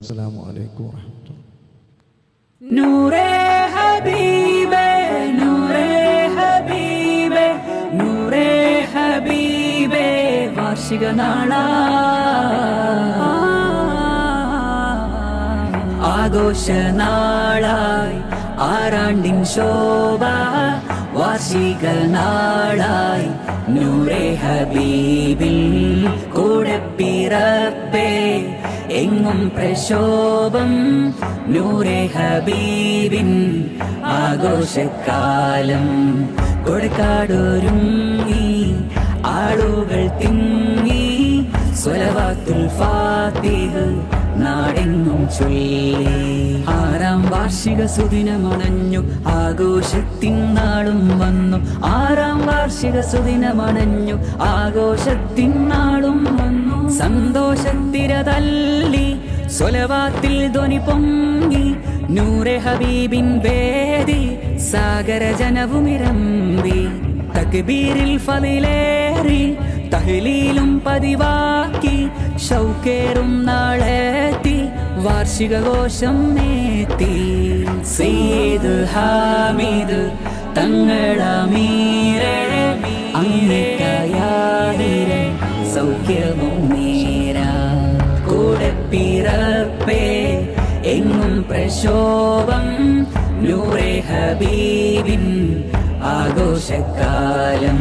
السلام عليكم ورحمة الله നൂറേ ഹബീബേ നൂറേ ഹബീബേ നൂറേ ഹബീബേ വാർഷിക നാള ആഘോഷ നാളായി ആറാണ്ടിൻ ശോഭ വാർഷിക നാളായി നൂറേ ഹബീബിൽ കൂടെ പിറപ്പേ എങ്ങും പ്രശോഭം. നൂറെ ഹബീബിൻ ആഘോഷക്കാലം കൊടുക്കാടൊരുങ്ങി ആളുകൾ തിങ്ങി. സ്വലവാത്തുൽ ഫാത്തിഹ് നാടെങ്ങും ചൊല്ലി. ആറാം വാർഷിക സുദിനമണഞ്ഞു. ആഘോഷത്തിൻ നാളും വന്നു. ആറാം വാർഷിക സുദിനമണഞ്ഞു. ആഘോഷത്തിൻ നാളും വന്നു. സന്തോഷത്തിര തല്ലി. സ്വലവാത്തിൽ ധ്വനി പൊങ്ങി. നൂറെ ഹബീബിൻ വേദി. സാഗര ജനവുമിരമ്പി തക്ബീരിൽ ഫതിലേറി. തഹ്ലീലും പതിവാക്കി. ഷൗക്കേറും നാളെത്തി വാർഷിക ഘോഷം നേത്തി സെയ്ദ് ഹാമിദ് തങ്ങളമീരെ അങ്ങേക്കയാതിരെ സൗഖ്യവും നേര. കൂടെ പിറപ്പേ എങ്ങും പ്രശോഭം. നൂറെ ഹബീബിൻ ആഘോഷക്കാലം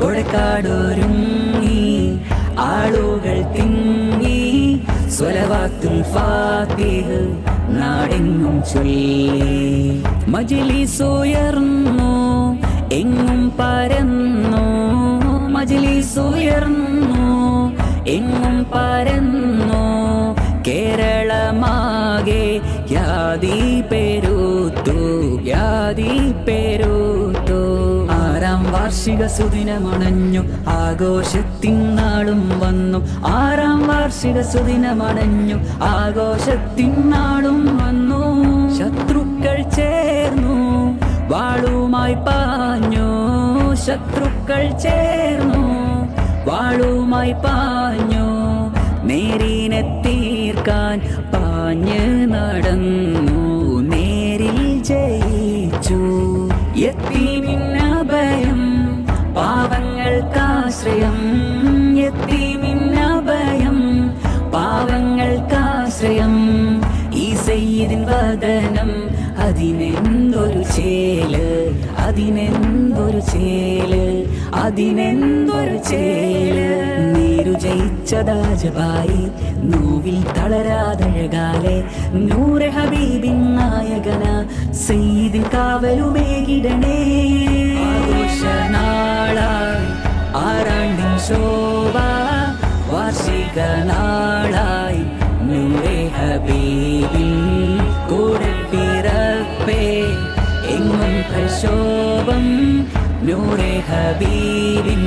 കൊടുക്കാടൊരുങ്ങി ആളുകൾ തിങ്ങി സ്വലവാത്തുൽ ഫാത്തിഹ് നാടെങ്ങും ചൊല്ലി. മജിലിസുയർന്നു എങ്ങും പരന്നു. മജിലിസുയർന്നു എങ്ങും പരന്നു. കേരളമാകെ യാതി പെരുത്തു യാതി ആറാം വാർഷിക സുദിനമണഞ്ഞു. ആഘോഷത്തിൻ നാളും വന്നു. ആറാം വാർഷിക സുദിനമണഞ്ഞു. ആഘോഷത്തിൻ നാളും വന്നു. ശത്രുക്കൾ ചേർന്നു. വാളുമായി പാഞ്ഞു. ശത്രുക്കൾ ചേർന്നു. വാളുമായി പാഞ്ഞു. നേരിനെ തീർക്കാൻ പാഞ്ഞ് നടന്നു. നേരിൽ ജയിച്ചു. എത്തിമിന്നഭയം സയ്യിദിൻ വദനം. അതിനെന്തൊരു ചേൽ? അതിനെന്തൊരു ചേൽ? അതിനെന്തൊരു ചേൽ? നീരു ജയിച്ചതാജപായി നോവിൽ തളരാതഴകാലെ. നൂറെ ഹബീബിൻ നായകന. സെയ്തിൻ കാവലുമേകിടണേ ആറാണ്ടിൻ ശോഭ. വാർഷിക നൂറെ ഹബീബിൻ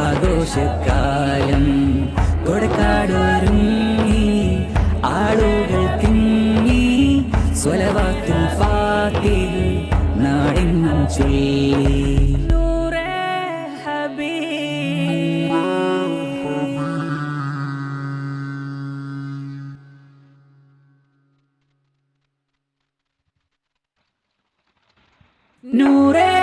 ആഘോഷക്കാലം കൊടുക്കാടൊരുങ്ങി ആളുകൾ തിങ്ങി സ്വലവാത്തുൽ ഫാത്തിൽ നാടെങ്ങും ചൊല്ലി. നൂറേ